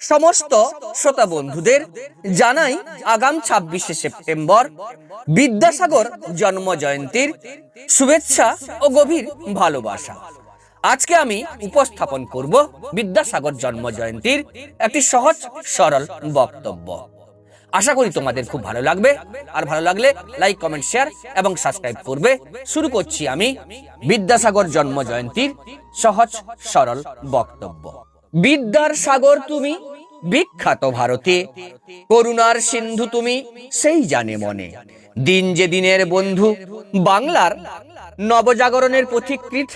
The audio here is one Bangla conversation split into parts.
সমস্ত শ্রোতা বন্ধুদের জানাই আগাম ছাব্বিশে সেপ্টেম্বর বিদ্যাসাগর জন্ম জয়ন্তীর শুভেচ্ছা ও গভীর ভালোবাসা। আজকে আমি উপস্থাপন করব বিদ্যাসাগর জন্ম জয়ন্তীর একটি সহজ, সরল বক্তব্য। আশা করি তোমাদের খুব ভালো লাগবে। আর ভালো লাগলে লাইক, কমেন্ট, শেয়ার এবং সাবস্ক্রাইব করবে। শুরু করছি আমি বিদ্যাসাগর জন্ম জয়ন্তীর সহজ, সরল বক্তব্য। বিদ্যার সাগর তুমি বিখ্যাত ভারতে, করুণার সিন্ধু তুমি, সেই জানে মনে। দিন যে দিনের বন্ধু, বাংলার নবজাগরণের পথিকৃত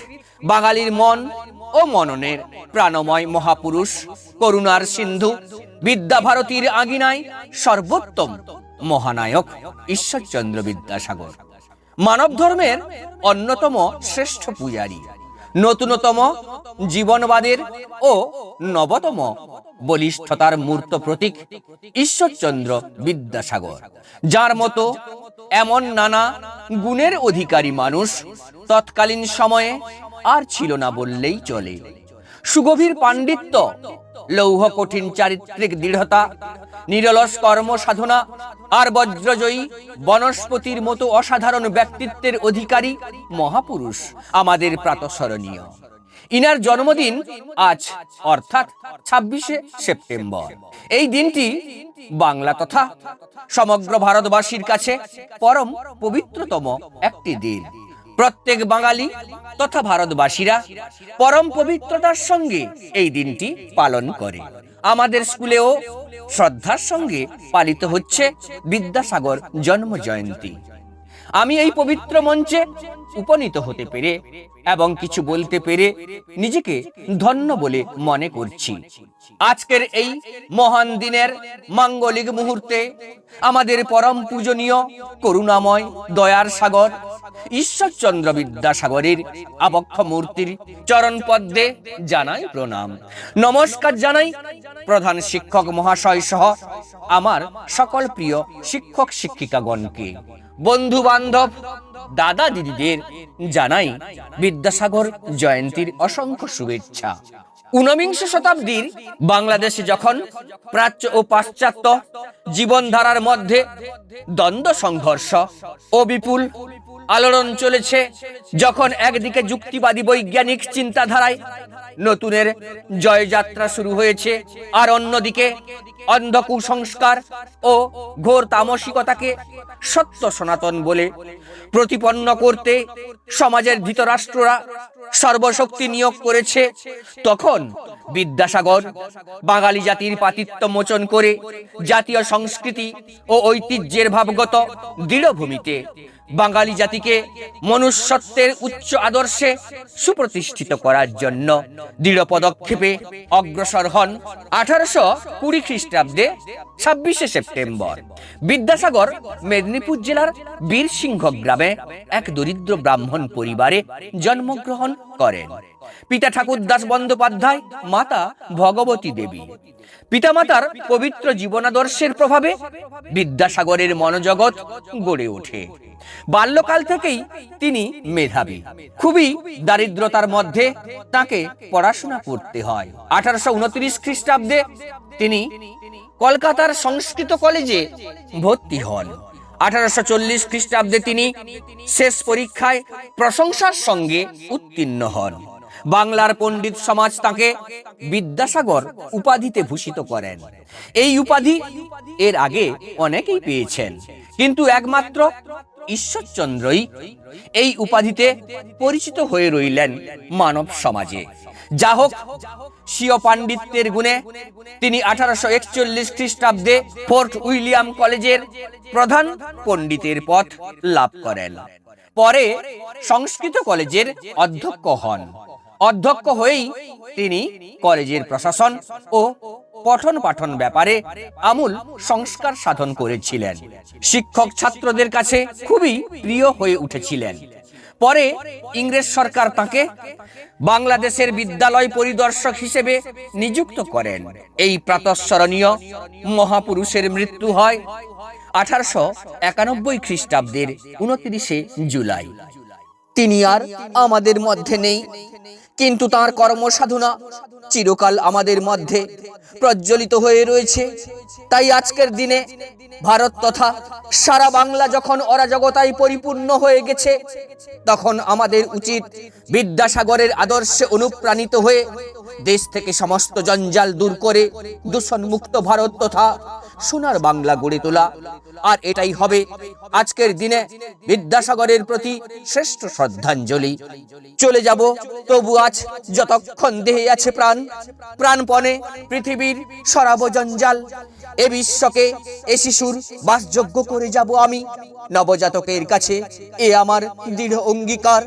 বাঙালির মন ও মননের প্রাণময় মহাপুরুষ, করুণার সিন্ধু বিদ্যাভারতীর আগিনায় সর্বোত্তম মহানায়ক ঈশ্বরচন্দ্র বিদ্যাসাগর। মানব ধর্মের অন্যতম শ্রেষ্ঠ পূজারী। নতুনতম জীবনবাদের ও নবতম বলিষ্ঠতার মূর্ত প্রতীক ঈশ্বরচন্দ্র বিদ্যাসাগর। যার মতো এমন নানা গুণের অধিকারী মানুষ তৎকালীন সময়ে আর ছিল না বললেই চলে। সুগভীর পাণ্ডিত্য লৌহ কঠিন চারিত্রিক দৃঢ়তা, নিরলস কর্ম সাধনা আর বজ্রজয়ী বনস্পতির মতো অসাধারণ ব্যক্তিত্বের অধিকারী মহাপুরুষ আমাদের প্রাতঃস্মরণীয়। ইনার জন্মদিন আজ, অর্থাৎ ছাব্বিশে সেপ্টেম্বর। এই দিনটি বাংলা তথা সমগ্র ভারতবাসীর কাছে পরম পবিত্রতম একটি দিন। প্রত্যেক বাঙালি তথা ভারতবাসীরা পরম পবিত্রতার সঙ্গে এই দিনটি পালন করে। আমাদের স্কুলেও শ্রদ্ধার সঙ্গে পালিত হচ্ছে বিদ্যাসাগর জন্ম জয়ন্তী আমি এই পবিত্র মঞ্চে উপনীত হতে পেরে এবং কিছু বলতে পেরে নিজেকে ধন্য বলে মনে করছি। আজকের এই মহান দিনের মাঙ্গলিক মুহূর্তে আমাদের পরম পূজনীয় করুণাময় দয়ার সাগর ঈশ্বরচন্দ্র বিদ্যাসাগরের আবক্ষ মূর্তির চরণ পদ্মে জানাই প্রণাম। নমস্কার জানাই প্রধান শিক্ষক মহাশয় সহ আমার সকল প্রিয় শিক্ষক শিক্ষিকাগণকে। বন্ধু বান্ধব দাদা দিদিদের জানাই বিদ্যাসাগর জয়ন্তীর অসংখ্য শুভেচ্ছা। ঊনবিংশ শতাব্দীর বাংলাদেশে যখন প্রাচ্য ও পাশ্চাত্য জীবনধারার মধ্যে দ্বন্দ্ব, সংঘর্ষ ও বিপুল আলোড়ন চলেছে। যখন একদিকে যুক্তিবাদী বৈজ্ঞানিক চিন্তাধারায় নতুনের জয়যাত্রা শুরু হয়েছে, আর অন্যদিকে অন্ধ কুসংস্কার ও ঘোর তামসিকতাকে সত্য সনাতন বলে প্রতিপন্ন করতে সমাজের ধৃতরাষ্ট্ররা সর্বশক্তি নিয়োগ করেছে, তখন বিদ্যাসাগর বাঙালি জাতির পাতিত্ব মোচন করে জাতীয় সংস্কৃতি ও ঐতিহ্যের ভাবগত দৃঢ়ভূমিতে বাঙালি জাতিকে মনুষ্যত্বের উচ্চ আদর্শে সুপ্রতিষ্ঠিত করার জন্য দৃঢ় পদক্ষেপে অগ্রসর হন আঠারোশো কুড়ি খ্রিস্টাব্দে ছাব্বিশে সেপ্টেম্বর। বিদ্যাসাগর, মেদিনীপুর জেলার বীরসিংহ গ্রামে এক দরিদ্র ব্রাহ্মণ পরিবারে জন্মগ্রহণ করেন। পিতা ঠাকুরদাস বন্দ্যোপাধ্যায়, মাতা ভগবতী দেবী। পিতামাতার পবিত্র জীবনাদর্শের প্রভাবে বিদ্যাসাগরের মনোজগৎ গড়ে ওঠে। বাল্যকাল থেকেই তিনি মেধাবী। খুবই দারিদ্রতার মধ্যে তাকে পড়াশোনা করতে হয়। আঠারোশো উনত্রিশ খ্রিস্টাব্দে তিনি কলকাতার সংস্কৃত কলেজে ভর্তি হন। আঠারোশো চল্লিশ খ্রিস্টাব্দে তিনি শেষ পরীক্ষায় প্রশংসার সঙ্গে উত্তীর্ণ হন। বাংলার পণ্ডিত সমাজ তাকে বিদ্যাসাগর উপাধিতে ভূষিত করেন। এই উপাধি এর আগে অনেকেই পেয়েছেন, কিন্তু একমাত্র ঈশ্বরচন্দ্রই এই উপাধিতে পরিচিত হয়ে রইলেন মানব সমাজে। যা হোক স্বীয় পাণ্ডিত্যের গুণে তিনি আঠারোশো একচল্লিশ খ্রিস্টাব্দে ফোর্ট উইলিয়াম কলেজের প্রধান পণ্ডিতের পদ লাভ করেন। পরে সংস্কৃত কলেজের অধ্যক্ষ হন। অধ্যক্ষ হয়েই তিনি কলেজের প্রশাসন ও পঠন পাঠন ব্যাপারে আমূল সংস্কার সাধন করেছিলেন। শিক্ষক ছাত্রদের কাছে খুবই প্রিয় হয়ে উঠেছিলেন। পরে ইংরেজ সরকার তাকে বাংলাদেশের বিদ্যালয় পরিদর্শক হিসেবে নিযুক্ত করেন। এই প্রাতঃস্মরণীয় মহাপুরুষের মৃত্যু হয় আঠারোশো একানব্বই খ্রিস্টাব্দের উনত্রিশে জুলাই। তিনি আর আমাদের মধ্যে নেই, কিন্তু তার কর্মসাধনা চিরকাল আমাদের মধ্যে প্রজ্বলিত হয়ে রয়েছে। তাই আজকের দিনে ভারত তথা সারা বাংলা যখন অরাজকতায় পরিপূর্ণ হয়ে গেছে, তখন আমাদের উচিত বিদ্যাসাগরের আদর্শে অনুপ্রাণিত হয়ে দেশ থেকে সমস্ত জঞ্জাল দূর করে দূষণমুক্ত ভারত তথা সোনার বাংলা গড়ে তোলা। আর এটাই হবে আজকের দিনে বিদ্যাসাগরের প্রতি শ্রেষ্ঠ শ্রদ্ধাঞ্জলি। চলে যাব, তবু আজ যতক্ষণ দেহে আছে প্রাণ, প্রাণপণে পৃথিবীর সরাব জঞ্জাল। এ বিশ্বকে, এ শিশুর বাসযোগ্য করে যাব আমি। নবজাতকের কাছে এ আমার দৃঢ় অঙ্গীকার।